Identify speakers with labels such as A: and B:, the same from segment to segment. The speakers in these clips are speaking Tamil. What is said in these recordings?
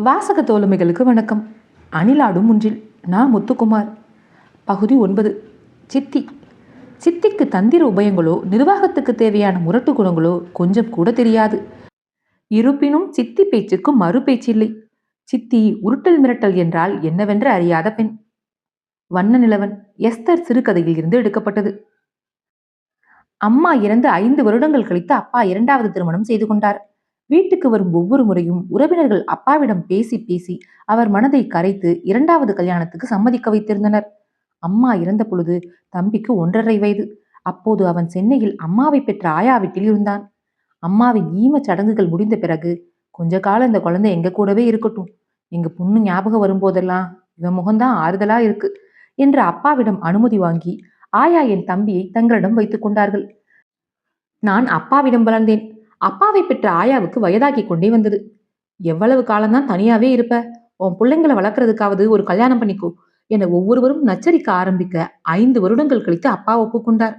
A: வாசக தோழமைகளுக்கு வணக்கம். அணிலாடும் முன்றில் நான் முத்துக்குமார். பகுதி ஒன்பது சித்தி. சித்திக்கு தந்திர உபயங்களோ நிர்வாகத்துக்கு தேவையான முரட்டு குணங்களோ கொஞ்சம் கூட தெரியாது. இருப்பினும் சித்தி பேச்சுக்கு மறு பேச்சில்லை. சித்தி உருட்டல் மிரட்டல் என்றால் என்னவென்று அறியாத பெண். வண்ண நிலவன் எஸ்தர் சிறுகதையில் இருந்து எடுக்கப்பட்டது. அம்மா இறந்து ஐந்து வருடங்கள் கழித்து அப்பா இரண்டாவது திருமணம் செய்து கொண்டார். வீட்டுக்கு வரும் ஒவ்வொரு முறையும் உறவினர்கள் அப்பாவிடம் பேசி பேசி அவர் மனதை கரைத்து இரண்டாவது கல்யாணத்துக்கு சம்மதிக்க வைத்திருந்தனர். அம்மா இறந்த பொழுது தம்பிக்கு ஒன்றரை வயது. அப்போது அவன் சென்னையில் அம்மாவை பெற்ற ஆயா வீட்டில் இருந்தான். அம்மாவின் ஈம சடங்குகள் முடிந்த பிறகு கொஞ்ச காலம் இந்த குழந்தை எங்க கூடவே இருக்கட்டும். எங்க பொண்ணு ஞாபகம் வரும்போதெல்லாம் இவன் முகம்தான் ஆறுதலா இருக்கு என்று அப்பாவிடம் அனுமதி வாங்கி ஆயா என் தம்பியை தங்களிடம் வைத்துக் கொண்டார்கள். நான் அப்பாவிடம் வளர்ந்தேன். அப்பாவை பெற்ற ஆயாவுக்கு வயதாகி கொண்டே வந்தது. எவ்வளவு காலம்தான் தனியாவே இருப்ப? உன் பிள்ளைங்களை வளர்க்கறதுக்காவது ஒரு கல்யாணம் பண்ணிக்கோ என ஒவ்வொருவரும் நச்சரிக்க ஆரம்பிக்க ஐந்து வருடங்கள் கழித்து அப்பா ஒப்புக்கொண்டார்.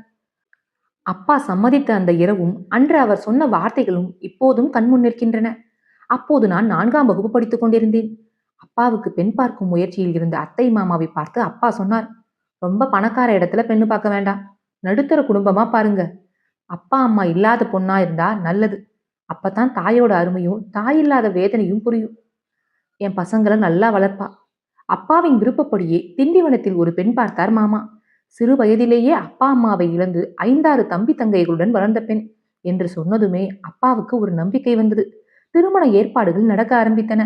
A: அப்பா சம்மதித்த அந்த இரவும் அன்று அவர் சொன்ன வார்த்தைகளும் இப்போதும் கண்முன் நிற்கின்றன. அப்போது நான் நான்காம் வகுப்பு படித்துக் கொண்டிருந்தேன். அப்பாவுக்கு பெண் பார்க்கும் முயற்சியில் இருந்த அத்தை மாமாவை பார்த்து அப்பா சொன்னார் ரொம்ப பணக்கார இடத்துல பெண்ணு பார்க்க வேண்டாம். நடுத்தர குடும்பமா பாருங்க. அப்பா அம்மா இல்லாத பொண்ணா இருந்தா நல்லது. அப்பதான் தாயோட அருமையும் தாய் இல்லாத வேதனையும் புரியும். என் பசங்களை நல்லா வளர்ப்பா. அப்பாவின் விருப்பப்படியே திண்டிவனத்தில் ஒரு பெண் பார்த்தார் மாமா. சிறு வயதிலேயே அப்பா அம்மாவை இழந்து ஐந்தாறு தம்பி தங்கைகளுடன் வளர்ந்த பெண் என்று சொன்னதுமே அப்பாவுக்கு ஒரு நம்பிக்கை வந்தது. திருமண ஏற்பாடுகள் நடக்க ஆரம்பித்தன.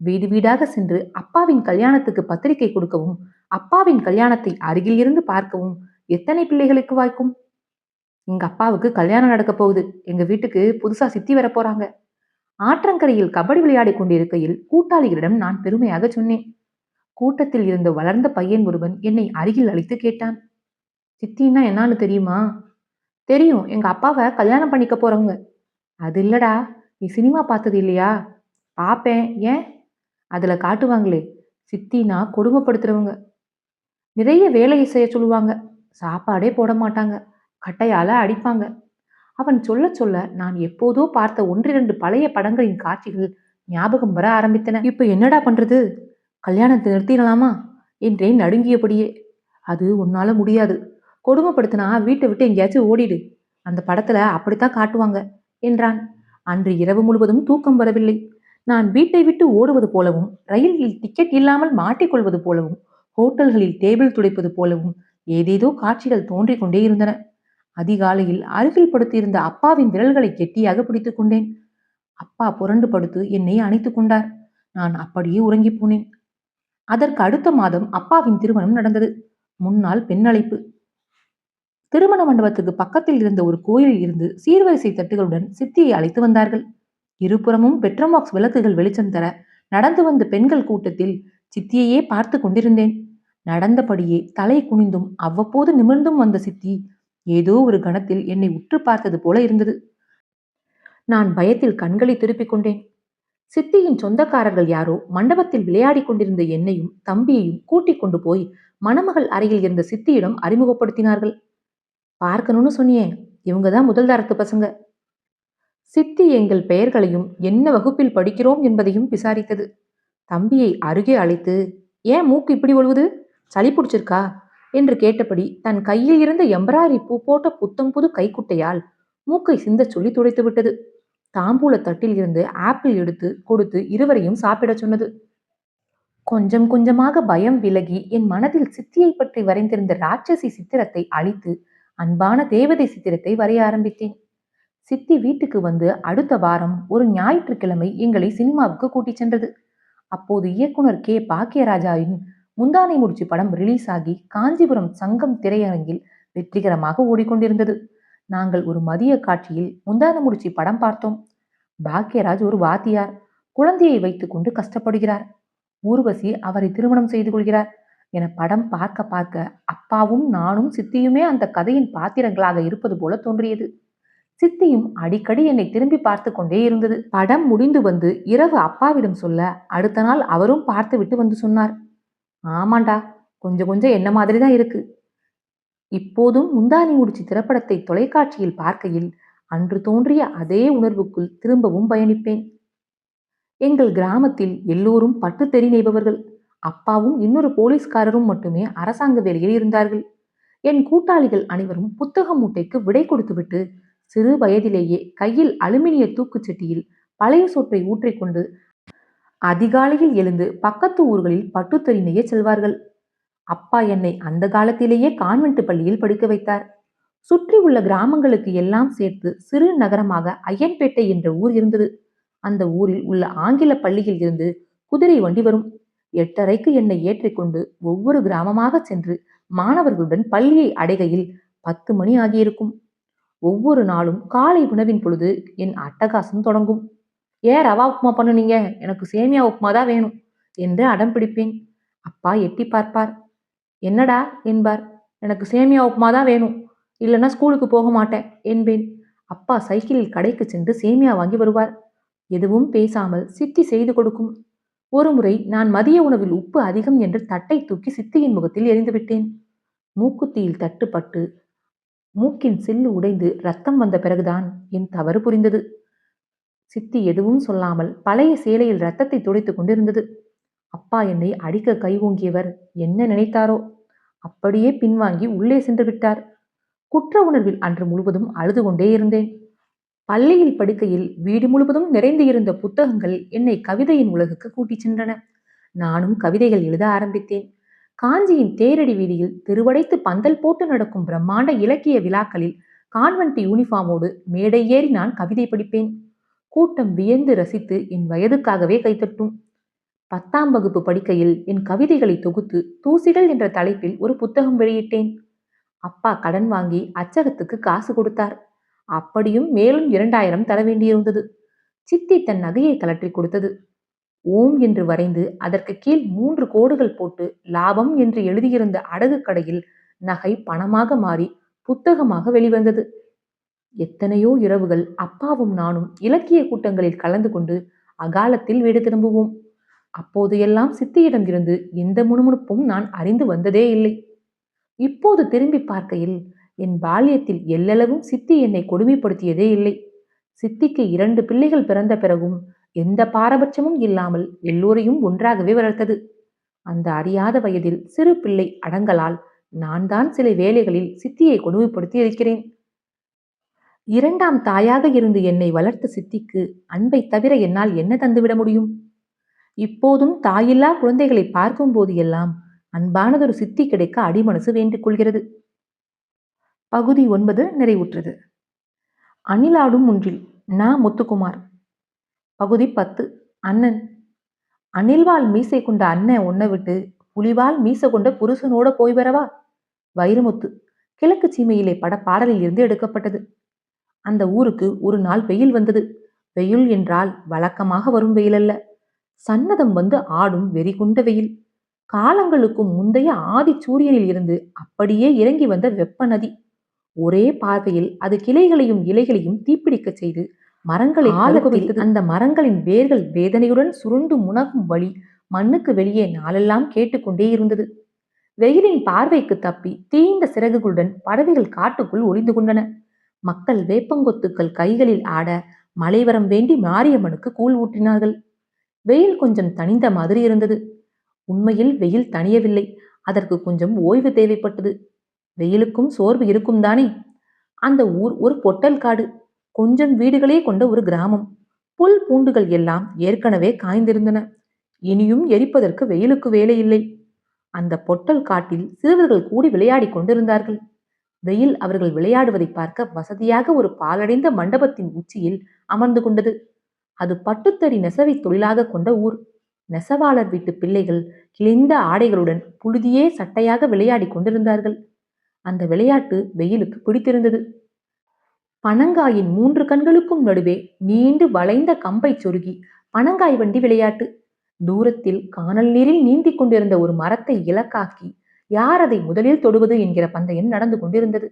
A: வீடு வீடாக சென்று அப்பாவின் கல்யாணத்துக்கு பத்திரிகை கொடுக்கவும் அப்பாவின் கல்யாணத்தை அருகில் இருந்து பார்க்கவும் எத்தனை பிள்ளைகளுக்கு வாய்க்கும்? எங்க அப்பாவுக்கு கல்யாணம் நடக்க போகுது. எங்க வீட்டுக்கு புதுசா சித்தி வர போறாங்க. ஆற்றங்கரையில் கபடி விளையாடி கொண்டிருக்கையில் கூட்டாளிகளிடம் நான் பெருமையாக சொன்னேன். கூட்டத்தில் இருந்த வளர்ந்த பையன் ஒருவன் என்னை அருகில் அழைத்து கேட்டான். சித்தின்னா என்னான்னு தெரியுமா? தெரியும். எங்க அப்பாவை கல்யாணம் பண்ணிக்க போறவங்க. அது இல்லடா. நீ சினிமா பார்த்தது இல்லையா? பாப்பேன். ஏன்? அதுல காட்டுவாங்களே. சித்தினா கொடுமைப்படுத்துறவங்க. நிறைய வேலையை செய்ய சொல்லுவாங்க. சாப்பாடே போட மாட்டாங்க கட்டையால அடிப்பாங்க. அவன் சொல்ல சொல்ல நான் எப்போதோ பார்த்த ஒன்றிரண்டு பழைய படங்களின் காட்சிகள் ஞாபகம் வர ஆரம்பித்தன. இப்ப என்னடா பண்றது? கல்யாணத்தை நிறுத்திடலாமா? என்றேன் நடுங்கியபடியே. அது உன்னால முடியாது. கொடுமைப்படுத்தினா வீட்டை விட்டு எங்கேயாச்சும் ஓடிடு. அந்த படத்துல அப்படித்தான் காட்டுவாங்க என்றான். அன்று இரவு முழுவதும் தூக்கம் வரவில்லை. நான் வீட்டை விட்டு ஓடுவது போலவும் ரயிலில் டிக்கெட் இல்லாமல் மாட்டிக்கொள்வது போலவும் ஹோட்டல்களில் டேபிள் துடைப்பது போலவும் ஏதேதோ காட்சிகள் தோன்றிக் கொண்டே இருந்தன. அதிகாலையில் அருகில் படுத்தியிருந்த அப்பாவின் விரல்களை கெட்டியாக பிடித்துக் கொண்டேன். அப்பா புரண்டு படுத்து என்னை அணைத்துக் கொண்டார். நான் அப்படியே உறங்கி போனேன். அதற்கு அடுத்த மாதம் அப்பாவின் திருமணம் நடந்தது. முன்னால் பெண் அழைப்பு திருமண மண்டபத்துக்கு பக்கத்தில் இருந்த ஒரு கோயிலில் இருந்து சீர்வரிசை தட்டுகளுடன் சித்தியை அழைத்து வந்தார்கள். இருபுறமும் பெட்ரோமாக்ஸ் விளக்குகள் வெளிச்சம் தர நடந்து வந்த பெண்கள் கூட்டத்தில் சித்தியையே பார்த்து கொண்டிருந்தேன். நடந்தபடியே தலை குனிந்தும் அவ்வப்போது நிமிர்ந்தும் வந்த சித்தி ஏதோ ஒரு கணத்தில் என்னை உற்று பார்த்தது போல இருந்தது. நான் பயத்தில் கண்களை திருப்பிக் கொண்டேன். சித்தியின் சொந்தக்காரர்கள் யாரோ மண்டபத்தில் விளையாடிக் கொண்டிருந்த என்னையும் தம்பியையும் கூட்டிக் கொண்டு போய் மணமகள் அறையில் இருந்த சித்தியிடம் அறிமுகப்படுத்தினார்கள். பார்க்கணும்னு சொன்னியே இவங்க தான் முதல் தரத்து பசங்க. சித்தி எங்கள் பெயர்களையும் என்ன வகுப்பில் படிக்கிறோம் என்பதையும் விசாரித்தது. தம்பியை அருகே அழைத்து ஏன் மூக்கு இப்படி ஒழுகுது? சளி பிடிச்சிருக்கா? என்று கேட்டபடி தன் கையில் இருந்த எம்பராரி பூ போட்ட புத்தம் புது கைக்குட்டையால் மூக்கை சிந்த சொல்லி துடைத்து விட்டது. தாம்பூல தட்டில் இருந்து ஆப்பிள் எடுத்து கொடுத்து இருவரையும் சாப்பிடச் சொன்னது. கொஞ்சம் கொஞ்சமாக பயம் விலகி என் மனதில் சித்தியை பற்றி வரைந்திருந்த ராட்சசி சித்திரத்தை அழித்து அன்பான தேவதை சித்திரத்தை வரைய ஆரம்பித்தேன். சித்தி வீட்டுக்கு வந்து அடுத்த வாரம் ஒரு ஞாயிற்றுக்கிழமை எங்களை சினிமாவுக்கு கூட்டிச் சென்றது. அப்போது இயக்குனர் கே. பாக்கியராஜாவின் முந்தானை முடிச்சு படம் ரிலீஸ் ஆகி காஞ்சிபுரம் சங்கம் திரையரங்கில் வெற்றிகரமாக ஓடிக்கொண்டிருந்தது. நாங்கள் ஒரு மதிய காட்சியில் முந்தான முடிச்சு படம் பார்த்தோம். பாக்யராஜ் ஒரு வாத்தியார். குழந்தையை வைத்துக்கொண்டு கஷ்டப்படுகிறார். ஊர்வசி அவரை திருமணம் செய்து கொள்கிறார் என படம் பார்க்க பார்க்க அப்பாவும் நானும் சித்தியுமே அந்த கதையின் பாத்திரங்களாக இருப்பது போல தோன்றியது. சித்தியும் அடிக்கடி என்னை திரும்பி பார்த்து கொண்டே இருந்தது. படம் முடிந்து வந்து இரவு அப்பாவிடம் சொல்ல அடுத்த நாள் அவரும் பார்த்து விட்டு வந்து சொன்னார். ஆமாண்டா. கொஞ்சம் கொஞ்சம் என்ன மாதிரி தான் இருக்கு. இப்போதும் முந்தானி முடிச்சு திரைப்படத்தை தொலைக்காட்சியில் பார்க்கையில் அன்று தோன்றிய அதே உணர்வுக்குள் திரும்பவும் பயணிப்பேன். எங்கள் கிராமத்தில் எல்லோரும் பட்டு தெரி நெய்பவர்கள் அப்பாவும் இன்னொரு போலீஸ்காரரும் மட்டுமே அரசாங்க வேலையில் இருந்தார்கள். என் கூட்டாளிகள் அனைவரும் புத்தக மூட்டைக்கு விடை கொடுத்துவிட்டு சிறு வயதிலேயே கையில் அலுமினிய தூக்குச்சட்டியில் பழைய சொற்றை ஊற்றிக்கொண்டு அதிகாலையில் எழுந்து பக்கத்து ஊர்களில் பட்டுத்தறி நெய்ய செல்வார்கள். அப்பா என்னை அந்த காலத்திலேயே கான்வென்ட் பள்ளியில் படிக்க வைத்தார். சுற்றி உள்ள கிராமங்களுக்கு எல்லாம் சேர்த்து சிறு நகரமாக ஐயன்பேட்டை என்ற ஊர் இருந்தது. அந்த ஊரில் உள்ள ஆங்கில பள்ளியில் இருந்து குதிரை வண்டி வரும். எட்டரைக்கு என்னை ஏற்றிக்கொண்டு ஒவ்வொரு கிராமமாக சென்று மாணவர்களுடன் பள்ளியை அடைகையில் பத்து மணி ஆகியிருக்கும். ஒவ்வொரு நாளும் காலை உணவின் பொழுது என் அட்டகாசம் தொடங்கும். ஏன் ரவா உப்புமா பண்ணுனீங்க? எனக்கு சேமியா உப்புமா தான் வேணும் என்று அடம் பிடிப்பேன். அப்பா எட்டி பார்ப்பார். என்னடா என்பார். எனக்கு சேமியா உப்புமா தான் வேணும். இல்லைன்னா ஸ்கூலுக்கு போக மாட்டேன் என்பேன். அப்பா சைக்கிளில் கடைக்கு சென்று சேமியா வாங்கி வருவார். எதுவும் பேசாமல் சித்தி செய்து கொடுக்கும். ஒருமுறை நான் மதிய உணவில் உப்பு அதிகம் என்று தட்டை தூக்கி சித்தியின் முகத்தில் எரிந்துவிட்டேன் மூக்குத்தியில் தட்டுப்பட்டு மூக்கின் சில்லு உடைந்து ரத்தம் வந்த பிறகுதான் என் தவறு புரிந்தது. சித்தி எதுவும் சொல்லாமல் பழைய சேலையில் ரத்தத்தை துடைத்துக் கொண்டிருந்தது. அப்பா என்னை அடிக்க கை ஓங்கியவர் என்ன நினைத்தாரோ? அப்படியே பின்வாங்கி உள்ளே சென்று விட்டார். குற்ற உணர்வில் அன்று முழுவதும் அழுது கொண்டே இருந்தேன். பள்ளியில் படுக்கையில் வீடு முழுவதும் நிறைந்து இருந்த புத்தகங்கள் என்னை கவிதையின் உலகுக்கு கூட்டிச் சென்றன. நானும் கவிதைகள் எழுத ஆரம்பித்தேன். காஞ்சியின் தேரடி வீதியில் திருவடைத்து பந்தல் போட்டு நடக்கும் பிரம்மாண்ட இலக்கிய விழாக்களில் கான்வென்ட் யூனிஃபார்மோடு மேடை ஏறி நான் கவிதை படிப்பேன். கூட்டம் வியந்து ரசித்து என் வயதுக்காகவே கைத்தட்டும் பத்தாம் வகுப்பு படிக்கையில் என் கவிதைகளை தொகுத்து தூசிகள் என்ற தலைப்பில் ஒரு புத்தகம் வெளியிட்டேன். அப்பா கடன் வாங்கி அச்சகத்துக்கு காசு கொடுத்தார். அப்படியும் மேலும் இரண்டாயிரம் தர வேண்டியிருந்தது. சித்தி தன் நகையை கலற்றி கொடுத்தது. ஓம் என்று வரைந்து அதற்கு கீழ் மூன்று கோடுகள் போட்டு லாபம் என்று எழுதியிருந்த அடகு கடையில் நகை பணமாக மாறி புத்தகமாக வெளிவந்தது. எத்தனையோ இரவுகள் அப்பாவும் நானும் இலக்கிய கூட்டங்களில் கலந்து கொண்டு அகாலத்தில் வீடு திரும்புவோம். அப்போது எல்லாம் சித்தியிடம் இருந்து எந்த முணுமுணுப்பும் நான் அறிந்து வந்ததே இல்லை. இப்போது திரும்பி பார்க்கையில் என் பால்யத்தில் எல்லளவும் சித்தி என்னை கொடுமைப்படுத்தியதே இல்லை. சித்திக்கு இரண்டு பிள்ளைகள் பிறந்த பிறகும் எந்த பாரபட்சமும் இல்லாமல் எல்லோரையும் ஒன்றாகவே வளர்த்தது. அந்த அறியாத வயதில் சிறு பிள்ளை அடங்கலால் நான் தான் சில வேலைகளில் சித்தியை கொடுமைப்படுத்தி இருக்கிறேன் இரண்டாம் தாயாக இருந்து என்னை வளர்த்த சித்திக்கு அன்பை தவிர என்னால் என்ன தந்துவிட முடியும்? இப்போதும் தாயில்லா குழந்தைகளை பார்க்கும் போது எல்லாம் அன்பானதொரு சித்தி கிடைக்க அடிமனசு வேண்டிக் கொள்கிறது. பகுதி ஒன்பது நிறைவுற்றது. அணிலாடும் ஒன்றில் நா முத்துக்குமார். பகுதி பத்து அண்ணன். அணில்வால் மீசை கொண்ட அண்ணன் ஒன்ன விட்டு புலிவால் மீசை கொண்ட புருஷனோட போய் வரவா? வைரமுத்து கிழக்கு சீமையிலே பட பாடலில் இருந்து எடுக்கப்பட்டது. அந்த ஊருக்கு ஒரு நாள் வெயில் வந்தது. வெயில் என்றால் வழக்கமாக வரும் வெயில் அல்ல. சன்னதம் வந்து ஆடும் வெறி கொண்ட வெயில். காலங்களுக்கும் முந்தைய ஆதி சூரியனில் இருந்து அப்படியே இறங்கி வந்த வெப்ப நதி. ஒரே பார்வையில் அது கிளைகளையும் இலைகளையும் தீப்பிடிக்கச் செய்து மரங்களை வைத்து அந்த மரங்களின் வேர்கள் வேதனையுடன் சுருண்டு முனகும் வழி மண்ணுக்கு வெளியே நாளெல்லாம் கேட்டுக்கொண்டே இருந்தது. வெயிலின் பார்வைக்கு தப்பி தீய்ந்த சிறகுகளுடன் பறவைகள் காட்டுக்குள் ஒளிந்து கொண்டன. மக்கள் வேப்பங்கொத்துக்கள் கைகளில் ஆட மலைவரம் வேண்டி மாரியம்மனுக்கு கூழ் ஊற்றினார்கள். வெயில் கொஞ்சம் தணிந்த மாதிரி இருந்தது. உண்மையில் வெயில் தணியவில்லை. அதற்கு கொஞ்சம் ஓய்வு தேவைப்பட்டது. வெயிலுக்கும் சோர்வு இருக்கும் தானே அந்த ஊர் ஒரு பொட்டல் காடு. கொஞ்சம் வீடுகளே கொண்ட ஒரு கிராமம். புல் பூண்டுகள் எல்லாம் ஏற்கனவே காய்ந்திருந்தன. இனியும் எரிப்பதற்கு வெயிலுக்கு வேலை இல்லை அந்த பொட்டல் காட்டில் சிறுவர்கள் கூடி விளையாடி கொண்டிருந்தார்கள். வெயில் அவர்கள் விளையாடுவதை பார்க்க வசதியாக ஒரு பாலடைந்த மண்டபத்தின் உச்சியில் அமர்ந்து கொண்டது. அது பட்டுத்தறி நெசவை தொழிலாக கொண்ட ஊர். நெசவாளர் வீட்டு பிள்ளைகள் கிழிந்த ஆடைகளுடன் புழுதியே சட்டையாக விளையாடி கொண்டிருந்தார்கள். அந்த விளையாட்டு வெயிலுக்கு பிடித்திருந்தது. பனங்காயின் மூன்று கண்களுக்கும் நடுவே நீண்டு வளைந்த கம்பை சொருகி பனங்காய் வண்டி விளையாட்டு. தூரத்தில் காணல் நீரில் நீந்திக் கொண்டிருந்த ஒரு மரத்தை இலக்காக்கி யார் அதை முதலில் தொடுவது என்கிற பந்தயம் நடந்து கொண்டிருந்தது.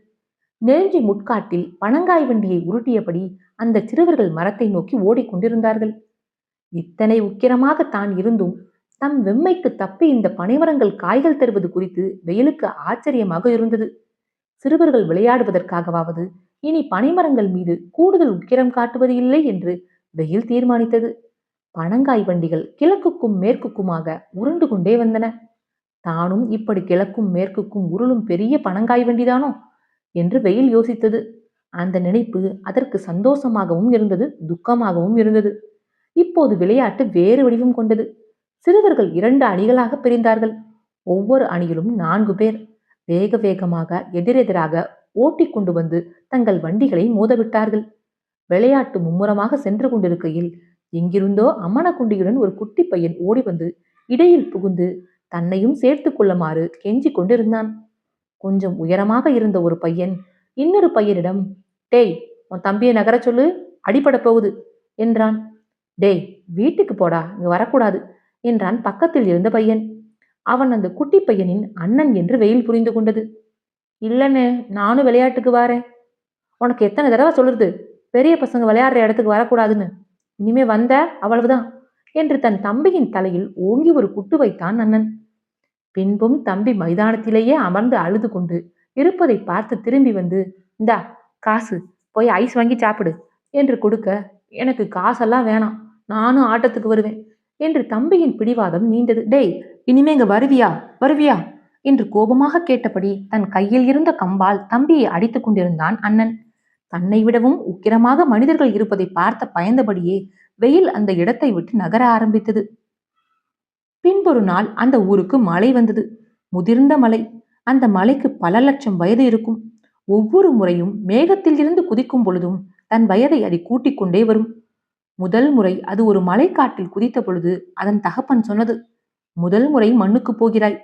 A: நெருஞ்சி முட்காட்டில் பனங்காய் வண்டியை உருட்டியபடி அந்த சிறுவர்கள் மரத்தை நோக்கி ஓடிக்கொண்டிருந்தார்கள் இத்தனை உக்கிரமாக தான் இருந்தும் தம் வெம்மைக்கு தப்பி இந்த பனைமரங்கள் காய்கள் தருவது குறித்து வெயிலுக்கு ஆச்சரியமாக இருந்தது. சிறுவர்கள் விளையாடுவதற்காகவாவது இனி பனைமரங்கள் மீது கூடுதல் உக்கிரம் காட்டுவது இல்லை என்று வெயில் தீர்மானித்தது. பனங்காய் வண்டிகள் கிழக்குக்கும் மேற்குக்குமாக உருண்டு கொண்டே வந்தன. தானும் இப்படி கிழக்கும் மேற்குக்கும் உருளும் பெரிய பணங்காய் வண்டிதானோ? என்று வெயில் யோசித்தது. அந்த நினைப்பு அதற்கு சந்தோஷமாகவும் இருந்தது துக்கமாகவும் இருந்தது. இப்போது விளையாட்டு வேறு வடிவம் கொண்டது. சிறுவர்கள் இரண்டு அணிகளாக பிரிந்தார்கள். ஒவ்வொரு அணியிலும் நான்கு பேர். வேக வேகமாக எதிரெதிராக ஓட்டிக் கொண்டு வந்து தங்கள் வண்டிகளை மோதவிட்டார்கள். விளையாட்டு மும்முரமாக சென்று கொண்டிருக்கையில் எங்கிருந்தோ அம்மனக்குண்டியுடன் ஒரு குட்டி பையன் ஓடி வந்து இடையில் புகுந்து தன்னையும் சேர்த்து கொள்ளுமாறு கெஞ்சி கொண்டிருந்தான். கொஞ்சம் உயரமாக இருந்த ஒரு பையன் இன்னொரு பையனிடம் டேய் உன் தம்பியை நகர சொல்லு அடிபட போகுது என்றான். டேய் வீட்டுக்கு போடா இங்க வரக்கூடாது என்றான் பக்கத்தில் இருந்த பையன். அவன் அந்த குட்டி பையனின் அண்ணன் என்று வெயில் புரிந்து கொண்டது. இல்லைன்னு நானும் விளையாட்டுக்கு வாரேன். உனக்கு எத்தனை தடவை சொல்லுறது? பெரிய பசங்க விளையாடுற இடத்துக்கு வரக்கூடாதுன்னு. இனிமே வந்த அவ்வளவுதான். என்று தன் தம்பியின் தலையில் ஓங்கி ஒரு குட்டு வைத்தான் அண்ணன். பின்பும் தம்பி மைதானத்திலேயே அமர்ந்து அழுது கொண்டு இருப்பதை பார்த்து திரும்பி வந்து இந்தா காசு போய் ஐஸ் வாங்கி சாப்பிடு என்று கொடுக்க எனக்கு காசெல்லாம் வேணாம் நானும் ஆட்டத்துக்கு வருவேன் என்று தம்பியின் பிடிவாதம் நீண்டது. டேய் இனிமே இங்க வருவியா வருவியா? என்று கோபமாக கேட்டபடி தன் கையில் இருந்த கம்பால் தம்பியை அடித்துக் கொண்டிருந்தான் அண்ணன். தன்னை விடவும் உக்கிரமாக மனிதர்கள் இருப்பதை பார்த்த பயந்தபடியே வெயில் அந்த இடத்தை விட்டு நகர ஆரம்பித்தது. பின்பொரு நாள் அந்த ஊருக்கு மழை வந்தது. முதிர்ந்த மலை. அந்த மலைக்கு பல லட்சம் வயது இருக்கும். ஒவ்வொரு முறையும் மேகத்தில் இருந்து குதிக்கும் பொழுதும் தன் வயதை அது கூட்டிக் கொண்டே வரும். முதல் முறை அது ஒரு மலைக்காட்டில் குதித்த பொழுது அதன் தகப்பன் சொன்னது முதல் முறை மண்ணுக்கு போகிறாய்.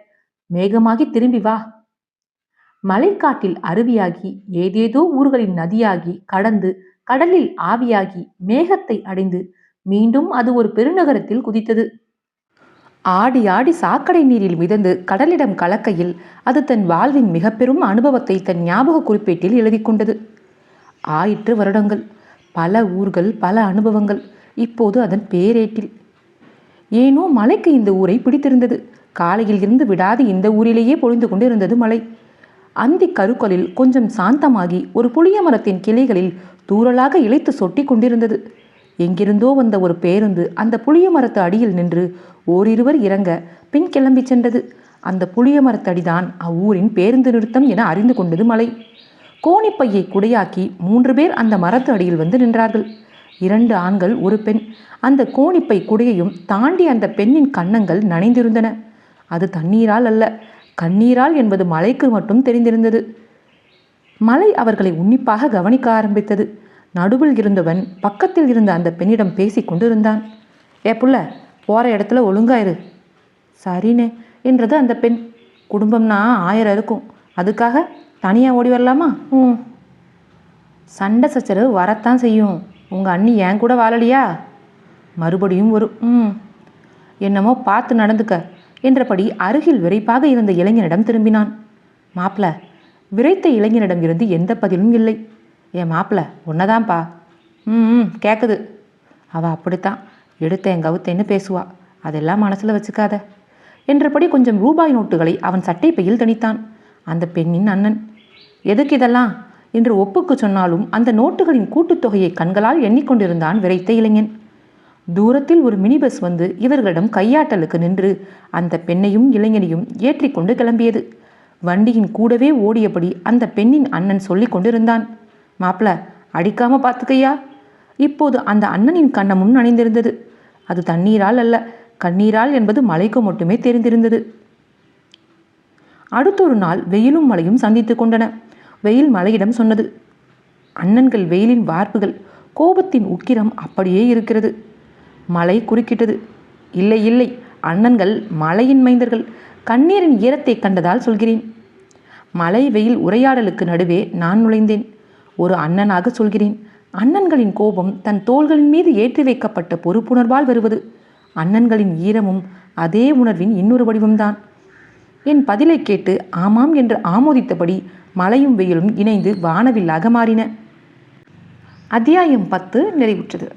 A: மேகமாகி திரும்பி வா. மலைக்காட்டில் அருவியாகி ஏதேதோ ஊர்களின் நதியாகி கடந்து கடலில் ஆவியாகி மேகத்தை அடைந்து மீண்டும் அது ஒரு பெருநகரத்தில் குதித்தது. ஆடி ஆடி சாக்கடை நீரில் மிதந்து கடலிடம் கலக்கையில் அது தன் வாழ்வின் மிக பெரும் அனுபவத்தை தன் ஞாபக குறிப்பேட்டில் எழுதி கொண்டது. ஆயிற்று வருடங்கள் பல ஊர்கள் பல அனுபவங்கள் இப்போது அதன் பேரேட்டில். ஏனோ மலைக்கு இந்த ஊரை பிடித்திருந்தது. காலையில் இருந்து விடாது இந்த ஊரிலேயே பொழிந்து கொண்டிருந்தது மலை. அந்தி கருக்களில் கொஞ்சம் சாந்தமாகி ஒரு புளிய மரத்தின் கிளைகளில் தூரலாக இழைத்து சொட்டி கொண்டிருந்தது. எங்கிருந்தோ வந்த ஒரு பேருந்து அந்த புளிய மரத்து அடியில் நின்று ஓரிருவர் இறங்க பின் கிளம்பி சென்றது. அந்த புளிய மரத்தடிதான் அவ்வூரின் பேருந்து நிறுத்தம் என அறிந்து கொண்டது மலை. கோணிப்பையை குடையாக்கி மூன்று பேர் அந்த மரத்து அடியில் வந்து நின்றார்கள். இரண்டு ஆண்கள் ஒரு பெண். அந்த கோணிப்பை குடையையும் தாண்டி அந்த பெண்ணின் கன்னங்கள் நனைந்திருந்தன. அது தண்ணீரால் அல்ல கண்ணீரால் என்பது மலைக்கு மட்டும் தெரிந்திருந்தது. மலை அவர்களை உன்னிப்பாக கவனிக்க ஆரம்பித்தது. நடுவில் இருந்தவன் பக்கத்தில் இருந்த அந்த பெண்ணிடம் பேசி கொண்டிருந்தான். ஏ புள்ள போகிற இடத்துல ஒழுங்காயிரு சரினே என்றது அந்த பெண். குடும்பம்னா ஆயிரம் இருக்கும். அதுக்காக தனியாக ஓடி வரலாமா? ம். சண்டை சச்சரவு வரத்தான் செய்யும். உங்கள் அண்ணி ஏன் கூட வாழலையா? மறுபடியும் வரும். ம். என்னமோ பார்த்து நடந்துக்க என்றபடி அருகில் விரைப்பாக இருந்த இளைஞனிடம் திரும்பினான். மாப்பிள விரைத்த இளைஞனிடம் இருந்து எந்த பதிலும் இல்லை. என் மாப்பிள உன்னதான்ப்பா. ம் ம் கேட்குது அவள் அப்படித்தான். எடுத்தேன் கவுத்தேன்னு பேசுவா. அதெல்லாம் மனசில் வச்சுக்காத. என்றபடி கொஞ்சம் ரூபாய் நோட்டுகளை அவன் சட்டை பையில் தணித்தான். அந்த பெண்ணின் அண்ணன் எதுக்கு இதெல்லாம்? என்று ஒப்புக்கு சொன்னாலும் அந்த நோட்டுகளின் கூட்டுத்தொகையை கண்களால் எண்ணிக்கொண்டிருந்தான் விரைத்த இளைஞன். தூரத்தில் ஒரு மினி பஸ் வந்து இவர்களிடம் கையாட்டலுக்கு நின்று அந்த பெண்ணையும் இளைஞனையும் ஏற்றிக்கொண்டு கிளம்பியது. வண்டியின் கூடவே ஓடியபடி அந்த பெண்ணின் அண்ணன் சொல்லிக் கொண்டிருந்தான் மாப்பிள அடிக்காம பார்த்துக்கையா இப்போது அந்த அண்ணனின் கண்ணமும் நனைந்திருந்தது. அது தண்ணீரால் அல்ல கண்ணீரால் என்பது மலைக்கு மட்டுமே தெரிந்திருந்தது. அடுத்தொரு நாள் வெயிலும் மழையும் சந்தித்து கொண்டன. வெயில் மலையிடம் சொன்னது அண்ணன்கள் வெயிலின் வார்ப்புகள் கோபத்தின் உக்கிரம் அப்படியே இருக்கிறது. மலை குறுக்கிட்டது. இல்லை இல்லை அண்ணன்கள் மலையின் மைந்தர்கள் கண்ணீரின் ஈரத்தை கண்டதால் சொல்கிறேன். மலை வெயில் உரையாடலுக்கு நடுவே நான் நுழைந்தேன். ஒரு அண்ணனாக சொல்கிறேன். அண்ணன்களின் கோபம் தன் தோள்களின் மீது ஏற்றி வைக்கப்பட்ட பொறுப்புணர்வால் வருவது. அண்ணன்களின் ஈரமும் அதே உணர்வின் இன்னொரு வடிவம்தான். என் பதிலை கேட்டு ஆமாம் என்று ஆமோதித்தபடி மழையும் வெயிலும் இணைந்து வானவில்லாக மாறின. அத்தியாயம் பத்து நிறைவுற்றது.